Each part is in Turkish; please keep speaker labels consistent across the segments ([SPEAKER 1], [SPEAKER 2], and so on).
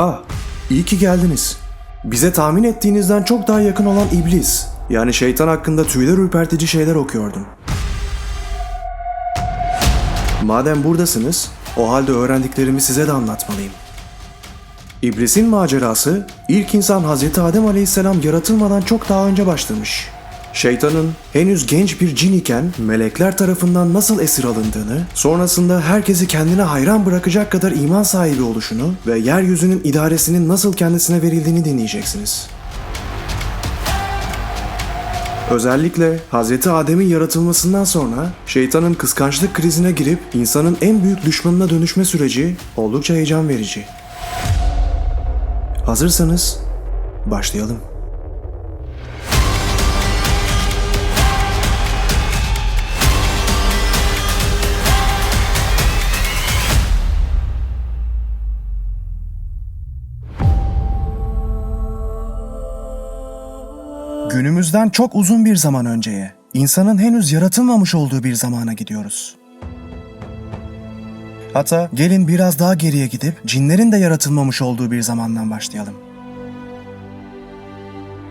[SPEAKER 1] Ah, iyi ki geldiniz. Bize tahmin ettiğinizden çok daha yakın olan iblis. Yani şeytan hakkında tüyler ürpertici şeyler okuyordum. Madem buradasınız, o halde öğrendiklerimi size de anlatmalıyım. İblisin macerası, ilk insan Hz. Adem Aleyhisselam yaratılmadan çok daha önce başlamış. Şeytanın henüz genç bir cin iken melekler tarafından nasıl esir alındığını, sonrasında herkesi kendine hayran bırakacak kadar iman sahibi oluşunu ve yeryüzünün idaresinin nasıl kendisine verildiğini dinleyeceksiniz. Özellikle Hz. Adem'in yaratılmasından sonra şeytanın kıskançlık krizine girip insanın en büyük düşmanına dönüşme süreci oldukça heyecan verici. Hazırsanız başlayalım. Günümüzden çok uzun bir zaman önceye, insanın henüz yaratılmamış olduğu bir zamana gidiyoruz. Hatta gelin biraz daha geriye gidip cinlerin de yaratılmamış olduğu bir zamandan başlayalım.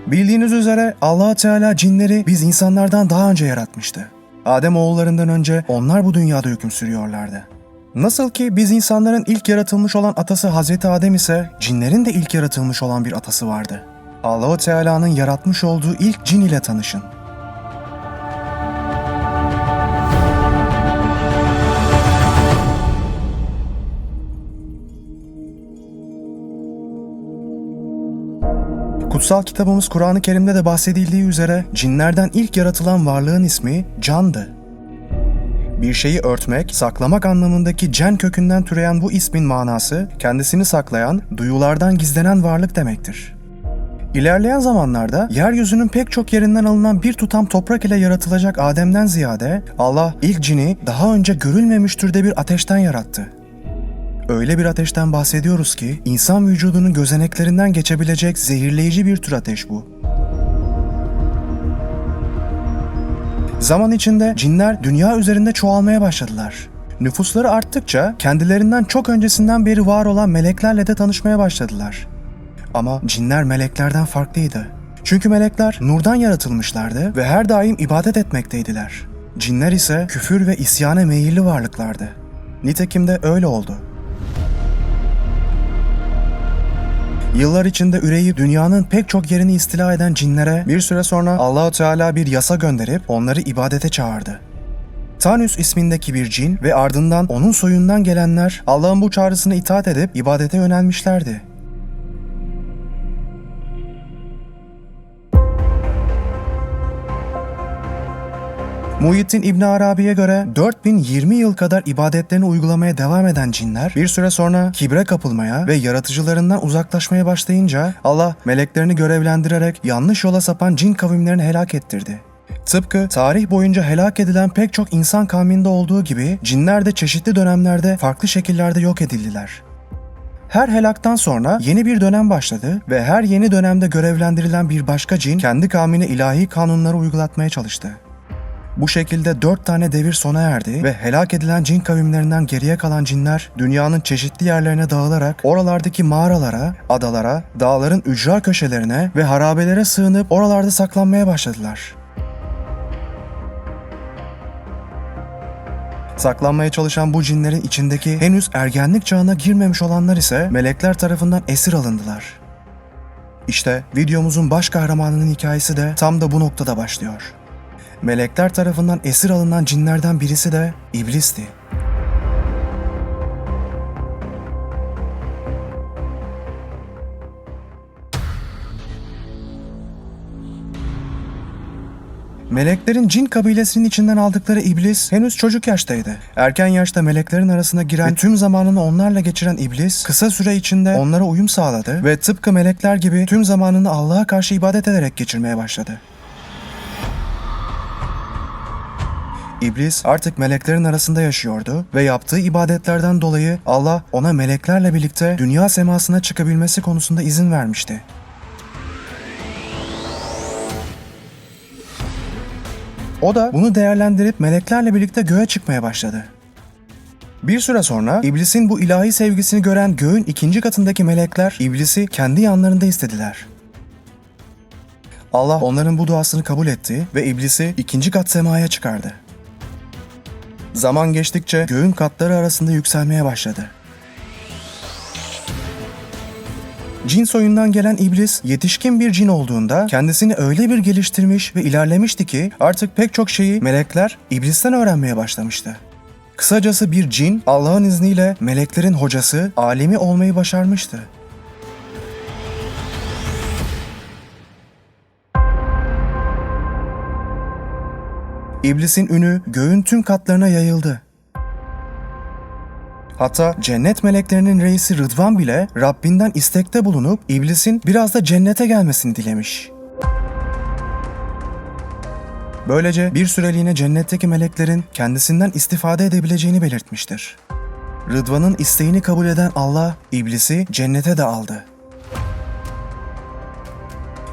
[SPEAKER 1] Bildiğiniz üzere allah Teala cinleri biz insanlardan daha önce yaratmıştı. Adem oğullarından önce onlar bu dünyada hüküm sürüyorlardı. Nasıl ki biz insanların ilk yaratılmış olan atası Hazreti Adem ise cinlerin de ilk yaratılmış olan bir atası vardı. Allahu Teala'nın yaratmış olduğu ilk cin ile tanışın. Kutsal kitabımız Kur'an-ı Kerim'de de bahsedildiği üzere cinlerden ilk yaratılan varlığın ismi candı. Bir şeyi örtmek, saklamak anlamındaki cen kökünden türeyen bu ismin manası, kendisini saklayan, duyulardan gizlenen varlık demektir. İlerleyen zamanlarda yeryüzünün pek çok yerinden alınan bir tutam toprak ile yaratılacak Adem'den ziyade Allah ilk cini daha önce görülmemiş türde bir ateşten yarattı. Öyle bir ateşten bahsediyoruz ki insan vücudunun gözeneklerinden geçebilecek zehirleyici bir tür ateş bu. Zaman içinde cinler dünya üzerinde çoğalmaya başladılar. Nüfusları arttıkça kendilerinden çok öncesinden beri var olan meleklerle de tanışmaya başladılar. Ama cinler meleklerden farklıydı. Çünkü melekler nurdan yaratılmışlardı ve her daim ibadet etmekteydiler. Cinler ise küfür ve isyana meyilli varlıklardı. Nitekim de öyle oldu. Yıllar içinde üreyip dünyanın pek çok yerini istila eden cinlere bir süre sonra Allahu Teala bir yasa gönderip onları ibadete çağırdı. Tanüs ismindeki bir cin ve ardından onun soyundan gelenler Allah'ın bu çağrısına itaat edip ibadete yönelmişlerdi. Muhyiddin İbn Arabi'ye göre 4020 yıl kadar ibadetlerini uygulamaya devam eden cinler bir süre sonra kibre kapılmaya ve yaratıcılarından uzaklaşmaya başlayınca Allah meleklerini görevlendirerek yanlış yola sapan cin kavimlerini helak ettirdi. Tıpkı tarih boyunca helak edilen pek çok insan kavminde olduğu gibi cinler de çeşitli dönemlerde farklı şekillerde yok edildiler. Her helaktan sonra yeni bir dönem başladı ve her yeni dönemde görevlendirilen bir başka cin kendi kavmine ilahi kanunları uygulatmaya çalıştı. Bu şekilde dört tane devir sona erdi ve helak edilen cin kavimlerinden geriye kalan cinler dünyanın çeşitli yerlerine dağılarak oralardaki mağaralara, adalara, dağların ücra köşelerine ve harabelere sığınıp oralarda saklanmaya başladılar. Saklanmaya çalışan bu cinlerin içindeki henüz ergenlik çağına girmemiş olanlar ise melekler tarafından esir alındılar. İşte videomuzun baş kahramanının hikayesi de tam da bu noktada başlıyor. Melekler tarafından esir alınan cinlerden birisi de iblisti. Meleklerin cin kabilesinin içinden aldıkları iblis henüz çocuk yaştaydı. Erken yaşta meleklerin arasına giren ve tüm zamanını onlarla geçiren iblis kısa süre içinde onlara uyum sağladı ve tıpkı melekler gibi tüm zamanını Allah'a karşı ibadet ederek geçirmeye başladı. İblis artık meleklerin arasında yaşıyordu ve yaptığı ibadetlerden dolayı Allah ona meleklerle birlikte dünya semasına çıkabilmesi konusunda izin vermişti. O da bunu değerlendirip meleklerle birlikte göğe çıkmaya başladı. Bir süre sonra iblisin bu ilahi sevgisini gören göğün ikinci katındaki melekler iblisi kendi yanlarında istediler. Allah onların bu duasını kabul etti ve iblisi ikinci kat semaya çıkardı. Zaman geçtikçe göğün katları arasında yükselmeye başladı. Cin soyundan gelen iblis yetişkin bir cin olduğunda kendisini öyle bir geliştirmiş ve ilerlemişti ki artık pek çok şeyi melekler iblisten öğrenmeye başlamıştı. Kısacası bir cin Allah'ın izniyle meleklerin hocası, alemi olmayı başarmıştı. İblisin ünü göğün tüm katlarına yayıldı. Hatta cennet meleklerinin reisi Rıdvan bile Rabbinden istekte bulunup iblisin biraz da cennete gelmesini dilemiş. Böylece bir süreliğine cennetteki meleklerin kendisinden istifade edebileceğini belirtmiştir. Rıdvan'ın isteğini kabul eden Allah, iblisi cennete de aldı.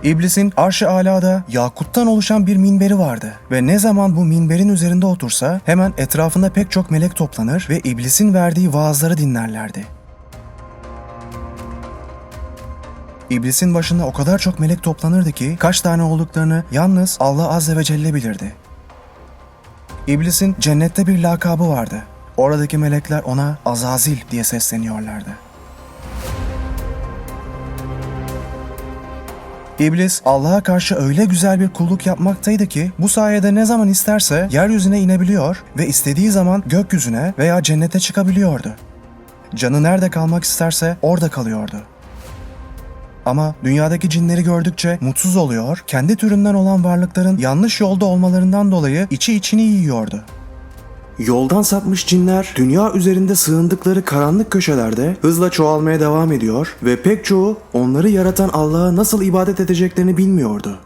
[SPEAKER 1] İblisin arş-ı alada yakuttan oluşan bir minberi vardı ve ne zaman bu minberin üzerinde otursa hemen etrafında pek çok melek toplanır ve iblisin verdiği vaazları dinlerlerdi. İblisin başında o kadar çok melek toplanırdı ki kaç tane olduklarını yalnız Allah Azze ve Celle bilirdi. İblisin cennette bir lakabı vardı. Oradaki melekler ona Azazil diye sesleniyorlardı. İblis Allah'a karşı öyle güzel bir kulluk yapmaktaydı ki bu sayede ne zaman isterse yeryüzüne inebiliyor ve istediği zaman gökyüzüne veya cennete çıkabiliyordu. Canı nerede kalmak isterse orada kalıyordu. Ama dünyadaki cinleri gördükçe mutsuz oluyor, kendi türünden olan varlıkların yanlış yolda olmalarından dolayı içi içini yiyordu. Yoldan sapmış cinler dünya üzerinde sığındıkları karanlık köşelerde hızla çoğalmaya devam ediyor ve pek çoğu onları yaratan Allah'a nasıl ibadet edeceklerini bilmiyordu.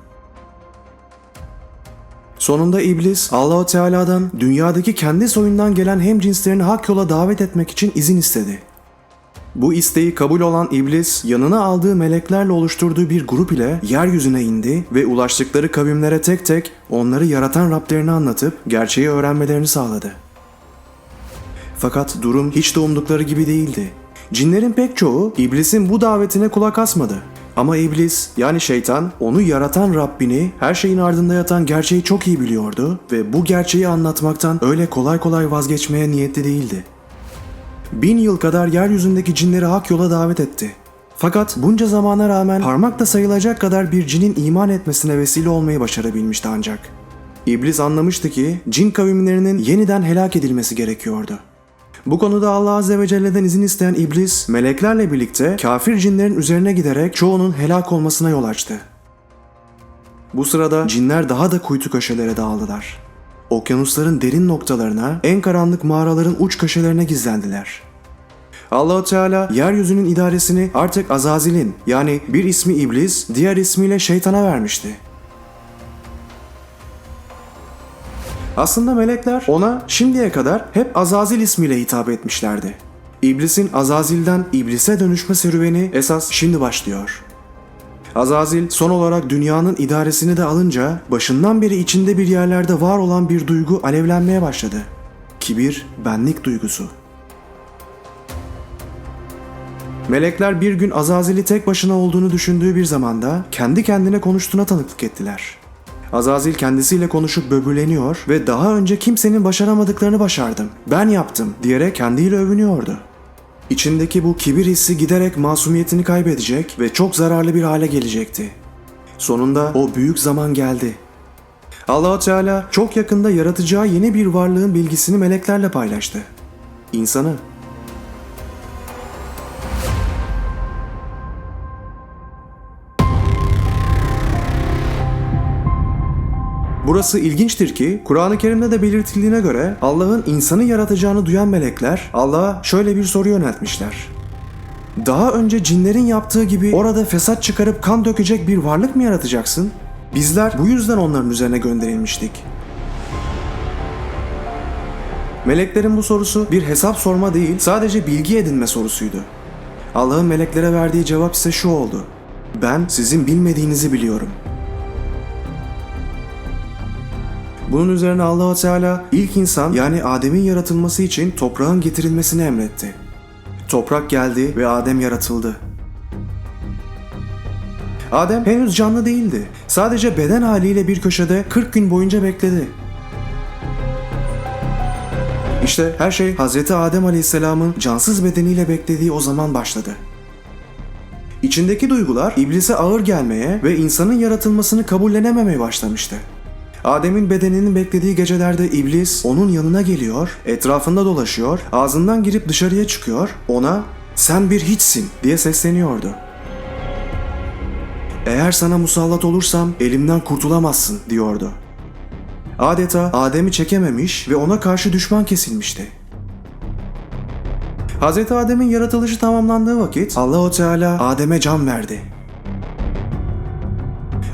[SPEAKER 1] Sonunda iblis Allahu Teala'dan dünyadaki kendi soyundan gelen hem cinslerini hak yola davet etmek için izin istedi. Bu isteği kabul olan iblis yanına aldığı meleklerle oluşturduğu bir grup ile yeryüzüne indi ve ulaştıkları kavimlere tek tek onları yaratan Rablerini anlatıp gerçeği öğrenmelerini sağladı. Fakat durum hiç de umdukları gibi değildi. Cinlerin pek çoğu iblisin bu davetine kulak asmadı. Ama iblis yani şeytan onu yaratan Rabbini her şeyin ardında yatan gerçeği çok iyi biliyordu ve bu gerçeği anlatmaktan öyle kolay kolay vazgeçmeye niyetli değildi. Bin yıl kadar yeryüzündeki cinleri hak yola davet etti. Fakat bunca zamana rağmen parmakla sayılacak kadar bir cinin iman etmesine vesile olmayı başarabilmişti ancak. İblis anlamıştı ki cin kavimlerinin yeniden helak edilmesi gerekiyordu. Bu konuda Allah Azze ve Celle'den izin isteyen iblis, meleklerle birlikte kafir cinlerin üzerine giderek çoğunun helak olmasına yol açtı. Bu sırada cinler daha da kuytu köşelere dağıldılar. Okyanusların derin noktalarına, en karanlık mağaraların uç köşelerine gizlendiler. Allahu Teala yeryüzünün idaresini artık Azazil'in yani bir ismi iblis, diğer ismiyle şeytana vermişti. Aslında melekler ona şimdiye kadar hep Azazil ismiyle hitap etmişlerdi. İblisin Azazil'den iblise dönüşme serüveni esas şimdi başlıyor. Azazil son olarak dünyanın idaresini de alınca başından beri içinde bir yerlerde var olan bir duygu alevlenmeye başladı. Kibir, benlik duygusu. Melekler bir gün Azazil'i tek başına olduğunu düşündüğü bir zamanda kendi kendine konuştuğuna tanıklık ettiler. Azazil kendisiyle konuşup böbürleniyor ve daha önce kimsenin başaramadıklarını başardım, ben yaptım diyerek kendiyle övünüyordu. İçindeki bu kibir hissi giderek masumiyetini kaybedecek ve çok zararlı bir hale gelecekti. Sonunda o büyük zaman geldi. Allahu Teala çok yakında yaratacağı yeni bir varlığın bilgisini meleklerle paylaştı. İnsanı. Burası ilginçtir ki Kur'an-ı Kerim'de de belirtildiğine göre Allah'ın insanı yaratacağını duyan melekler Allah'a şöyle bir soru yöneltmişler. Daha önce cinlerin yaptığı gibi orada fesat çıkarıp kan dökecek bir varlık mı yaratacaksın? Bizler bu yüzden onların üzerine gönderilmiştik. Meleklerin bu sorusu bir hesap sorma değil, sadece bilgi edinme sorusuydu. Allah'ın meleklere verdiği cevap ise şu oldu. Ben sizin bilmediğinizi biliyorum. Bunun üzerine allah Teala ilk insan yani Adem'in yaratılması için toprağın getirilmesini emretti. Toprak geldi ve Adem yaratıldı. Adem henüz canlı değildi. Sadece beden haliyle bir köşede 40 gün boyunca bekledi. İşte her şey Hz. Adem Aleyhisselam'ın cansız bedeniyle beklediği o zaman başladı. İçindeki duygular iblise ağır gelmeye ve insanın yaratılmasını kabullenememeye başlamıştı. Adem'in bedeninin beklediği gecelerde iblis onun yanına geliyor, etrafında dolaşıyor, ağzından girip dışarıya çıkıyor, ona "Sen bir hiçsin." diye sesleniyordu. Eğer sana musallat olursam elimden kurtulamazsın diyordu. Adeta Adem'i çekememiş ve ona karşı düşman kesilmişti. Hz. Adem'in yaratılışı tamamlandığı vakit Allahu Teala Adem'e can verdi.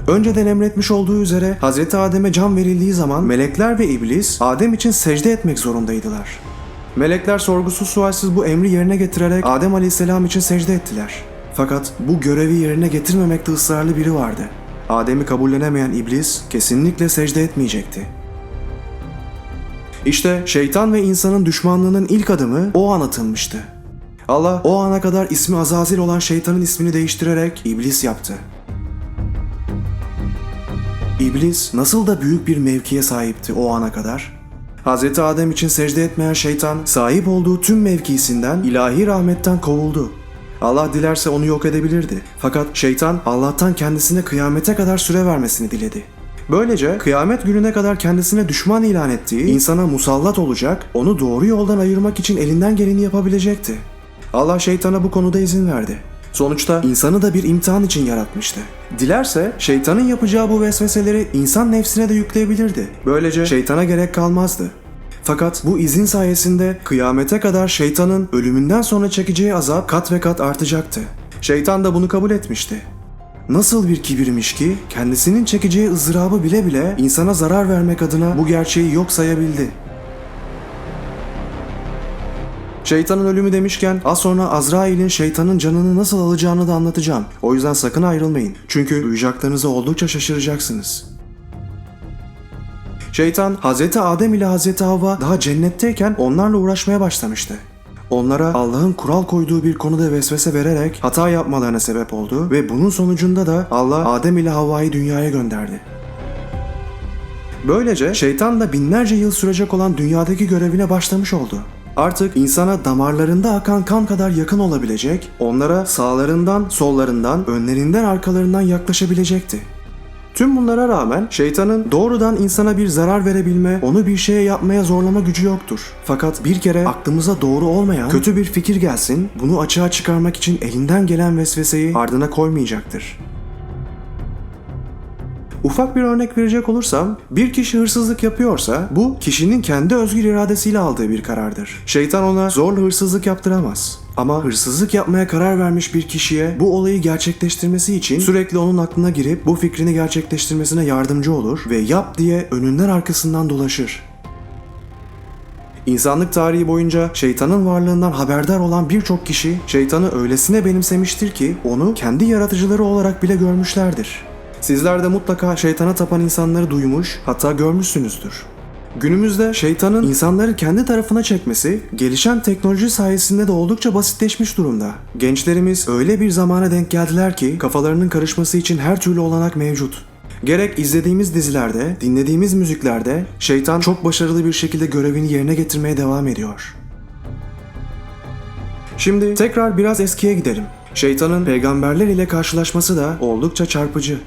[SPEAKER 1] Önceden emretmiş olduğu üzere Hz. Adem'e can verildiği zaman melekler ve iblis Adem için secde etmek zorundaydılar. Melekler sorgusuz sualsiz bu emri yerine getirerek Adem Aleyhisselam için secde ettiler. Fakat bu görevi yerine getirmemekte ısrarlı biri vardı. Adem'i kabullenemeyen iblis kesinlikle secde etmeyecekti. İşte şeytan ve insanın düşmanlığının ilk adımı o an atılmıştı. Allah o ana kadar ismi Azazil olan şeytanın ismini değiştirerek iblis yaptı. İblis nasıl da büyük bir mevkiye sahipti o ana kadar? Hz. Adem için secde etmeyen şeytan sahip olduğu tüm mevkisinden ilahi rahmetten kovuldu. Allah dilerse onu yok edebilirdi. Fakat şeytan Allah'tan kendisine kıyamete kadar süre vermesini diledi. Böylece kıyamet gününe kadar kendisine düşman ilan ettiği insana musallat olacak, onu doğru yoldan ayırmak için elinden geleni yapabilecekti. Allah şeytana bu konuda izin verdi. Sonuçta insanı da bir imtihan için yaratmıştı. Dilerse şeytanın yapacağı bu vesveseleri insan nefsine de yükleyebilirdi. Böylece şeytana gerek kalmazdı. Fakat bu izin sayesinde kıyamete kadar şeytanın ölümünden sonra çekeceği azap kat ve kat artacaktı. Şeytan da bunu kabul etmişti. Nasıl bir kibirmiş ki kendisinin çekeceği ızdırabı bile bile insana zarar vermek adına bu gerçeği yok sayabildi. Şeytanın ölümü demişken az sonra Azrail'in şeytanın canını nasıl alacağını da anlatacağım. O yüzden sakın ayrılmayın. Çünkü duyacaklarınıza oldukça şaşıracaksınız. Şeytan Hz. Adem ile Hz. Havva daha cennetteyken onlarla uğraşmaya başlamıştı. Onlara Allah'ın kural koyduğu bir konuda vesvese vererek hata yapmalarına sebep oldu ve bunun sonucunda da Allah Adem ile Havva'yı dünyaya gönderdi. Böylece şeytan da binlerce yıl sürecek olan dünyadaki görevine başlamış oldu. Artık insana damarlarında akan kan kadar yakın olabilecek, onlara sağlarından, sollarından, önlerinden, arkalarından yaklaşabilecekti. Tüm bunlara rağmen şeytanın doğrudan insana bir zarar verebilme, onu bir şeye yapmaya zorlama gücü yoktur. Fakat bir kere aklımıza doğru olmayan kötü bir fikir gelsin, bunu açığa çıkarmak için elinden gelen vesveseyi ardına koymayacaktır. Ufak bir örnek verecek olursam, bir kişi hırsızlık yapıyorsa bu kişinin kendi özgür iradesiyle aldığı bir karardır. Şeytan ona zorla hırsızlık yaptıramaz. Ama hırsızlık yapmaya karar vermiş bir kişiye bu olayı gerçekleştirmesi için sürekli onun aklına girip bu fikrini gerçekleştirmesine yardımcı olur ve yap diye önünden arkasından dolaşır. İnsanlık tarihi boyunca şeytanın varlığından haberdar olan birçok kişi şeytanı öylesine benimsemiştir ki onu kendi yaratıcıları olarak bile görmüşlerdir. Sizler de mutlaka şeytana tapan insanları duymuş, hatta görmüşsünüzdür. Günümüzde şeytanın insanları kendi tarafına çekmesi, gelişen teknoloji sayesinde de oldukça basitleşmiş durumda. Gençlerimiz öyle bir zamana denk geldiler ki kafalarının karışması için her türlü olanak mevcut. Gerek izlediğimiz dizilerde, dinlediğimiz müziklerde şeytan çok başarılı bir şekilde görevini yerine getirmeye devam ediyor. Şimdi tekrar biraz eskiye gidelim. Şeytanın peygamberler ile karşılaşması da oldukça çarpıcı.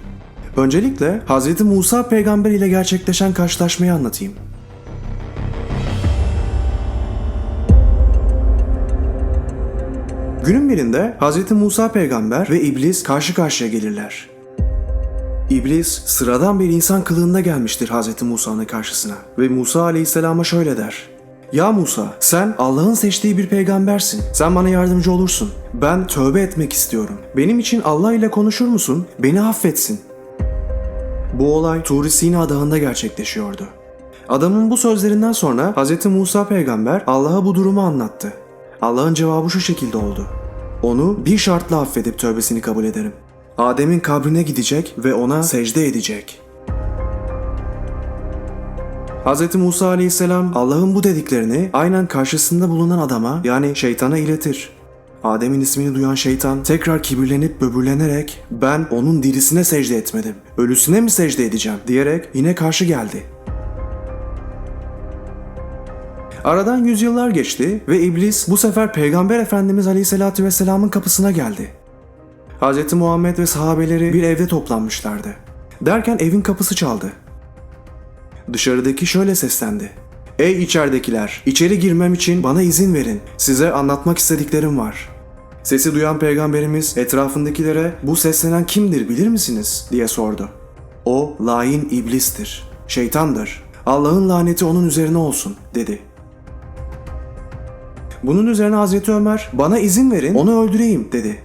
[SPEAKER 1] Öncelikle Hz. Musa peygamber ile gerçekleşen karşılaşmayı anlatayım. Günün birinde Hz. Musa peygamber ve iblis karşı karşıya gelirler. İblis sıradan bir insan kılığında gelmiştir Hz. Musa'nın karşısına ve Musa aleyhisselama şöyle der. Ya Musa, sen Allah'ın seçtiği bir peygambersin. Sen bana yardımcı olursun. Ben tövbe etmek istiyorum. Benim için Allah ile konuşur musun? Beni affetsin. Bu olay Tur Sina Dağı'nda gerçekleşiyordu. Adamın bu sözlerinden sonra Hz. Musa peygamber Allah'a bu durumu anlattı. Allah'ın cevabı şu şekilde oldu. Onu bir şartla affedip tövbesini kabul ederim. Adem'in kabrine gidecek ve ona secde edecek. Hz. Musa aleyhisselam Allah'ın bu dediklerini aynen karşısında bulunan adama yani şeytana iletir. Adem'in ismini duyan şeytan tekrar kibirlenip böbürlenerek ben onun dirisine secde etmedim. Ölüsüne mi secde edeceğim diyerek yine karşı geldi. Aradan yüzyıllar geçti ve iblis bu sefer Peygamber Efendimiz Aleyhisselatü Vesselam'ın kapısına geldi. Hz. Muhammed ve sahabeleri bir evde toplanmışlardı. Derken evin kapısı çaldı. Dışarıdaki şöyle seslendi. Ey içeridekiler, içeri girmem için bana izin verin. Size anlatmak istediklerim var. Sesi duyan peygamberimiz etrafındakilere bu seslenen kimdir bilir misiniz diye sordu. O lain iblistir, şeytandır. Allah'ın laneti onun üzerine olsun dedi. Bunun üzerine Hazreti Ömer bana izin verin onu öldüreyim dedi.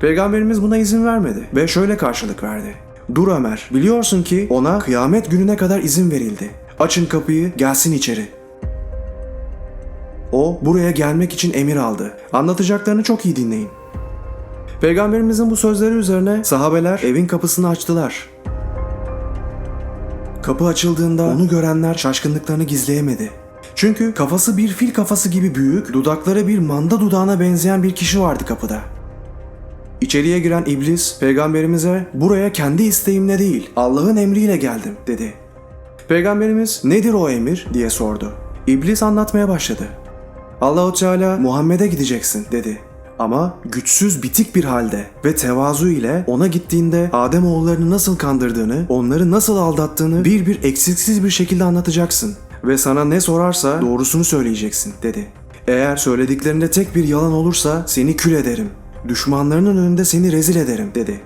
[SPEAKER 1] Peygamberimiz buna izin vermedi ve şöyle karşılık verdi. Dur Ömer, biliyorsun ki ona kıyamet gününe kadar izin verildi. Açın kapıyı, gelsin içeri. O buraya gelmek için emir aldı. Anlatacaklarını çok iyi dinleyin. Peygamberimizin bu sözleri üzerine sahabeler evin kapısını açtılar. Kapı açıldığında onu görenler şaşkınlıklarını gizleyemedi. Çünkü kafası bir fil kafası gibi büyük, dudakları bir manda dudağına benzeyen bir kişi vardı kapıda. İçeriye giren iblis peygamberimize buraya kendi isteğimle değil Allah'ın emriyle geldim dedi. Peygamberimiz nedir o emir diye sordu. İblis anlatmaya başladı. Allahu Teala Muhammed'e gideceksin dedi. Ama güçsüz bitik bir halde ve tevazu ile ona gittiğinde Adem oğullarını nasıl kandırdığını, onları nasıl aldattığını bir bir eksiksiz bir şekilde anlatacaksın ve sana ne sorarsa doğrusunu söyleyeceksin dedi. Eğer söylediklerinde tek bir yalan olursa seni kül ederim. Düşmanlarının önünde seni rezil ederim dedi.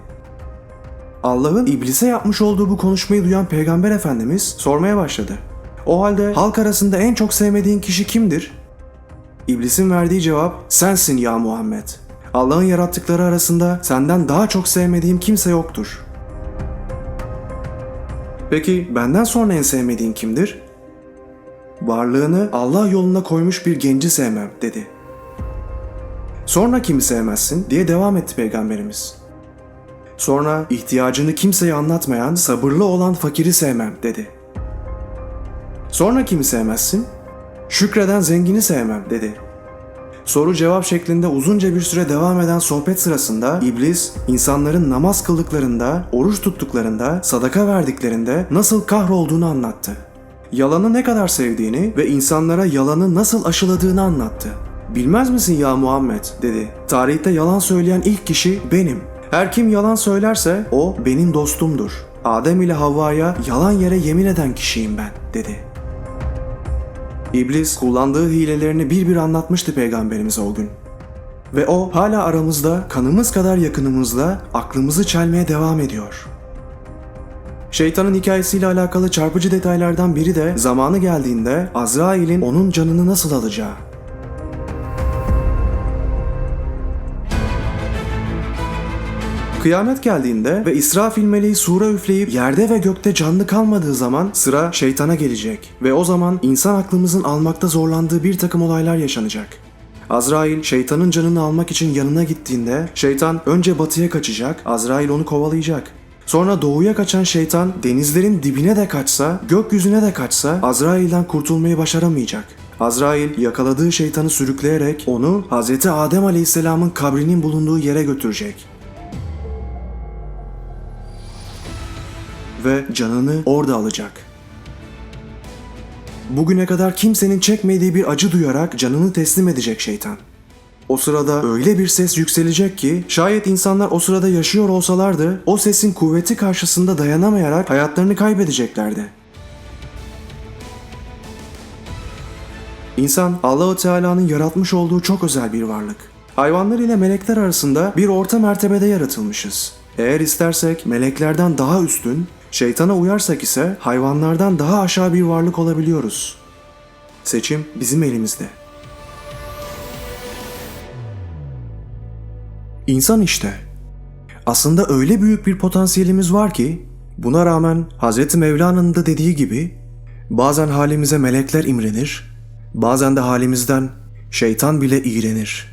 [SPEAKER 1] Allah'ın iblise yapmış olduğu bu konuşmayı duyan Peygamber Efendimiz sormaya başladı. O halde halk arasında en çok sevmediğin kişi kimdir? İblisin verdiği cevap sensin ya Muhammed. Allah'ın yarattıkları arasında senden daha çok sevmediğim kimse yoktur. Peki benden sonra en sevmediğin kimdir? Varlığını Allah yoluna koymuş bir genci sevmem dedi. Sonra kimi sevmezsin diye devam etti peygamberimiz. Sonra ihtiyacını kimseye anlatmayan, sabırlı olan fakiri sevmem dedi. Sonra kimi sevmezsin? Şükreden zengini sevmem dedi. Soru cevap şeklinde uzunca bir süre devam eden sohbet sırasında iblis insanların namaz kıldıklarında, oruç tuttuklarında, sadaka verdiklerinde nasıl kahrolduğunu anlattı. Yalanı ne kadar sevdiğini ve insanlara yalanı nasıl aşıladığını anlattı. Bilmez misin ya Muhammed dedi. Tarihte yalan söyleyen ilk kişi benim. Her kim yalan söylerse o benim dostumdur. Adem ile Havva'ya yalan yere yemin eden kişiyim ben dedi. İblis kullandığı hilelerini bir bir anlatmıştı peygamberimize o gün. Ve o hala aramızda, kanımız kadar yakınımızda aklımızı çelmeye devam ediyor. Şeytanın hikayesiyle alakalı çarpıcı detaylardan biri de zamanı geldiğinde Azrail'in onun canını nasıl alacağı. Kıyamet geldiğinde ve İsrafil meleği sura üfleyip yerde ve gökte canlı kalmadığı zaman sıra şeytana gelecek ve o zaman insan aklımızın almakta zorlandığı bir takım olaylar yaşanacak. Azrail şeytanın canını almak için yanına gittiğinde şeytan önce batıya kaçacak, Azrail onu kovalayacak. Sonra doğuya kaçan şeytan denizlerin dibine de kaçsa, gökyüzüne de kaçsa Azrail'den kurtulmayı başaramayacak. Azrail yakaladığı şeytanı sürükleyerek onu Hz. Adem Aleyhisselam'ın kabrinin bulunduğu yere götürecek. Ve canını orada alacak. Bugüne kadar kimsenin çekmediği bir acı duyarak canını teslim edecek şeytan. O sırada öyle bir ses yükselecek ki şayet insanlar o sırada yaşıyor olsalardı o sesin kuvveti karşısında dayanamayarak hayatlarını kaybedeceklerdi. İnsan Allahu Teala'nın yaratmış olduğu çok özel bir varlık. Hayvanlar ile melekler arasında bir orta mertebede yaratılmışız. Eğer istersek meleklerden daha üstün, şeytana uyarsak ise hayvanlardan daha aşağı bir varlık olabiliyoruz. Seçim bizim elimizde. İnsan işte. Aslında öyle büyük bir potansiyelimiz var ki buna rağmen Hz. Mevlana'nın da dediği gibi bazen halimize melekler imrenir, bazen de halimizden şeytan bile iğrenir.''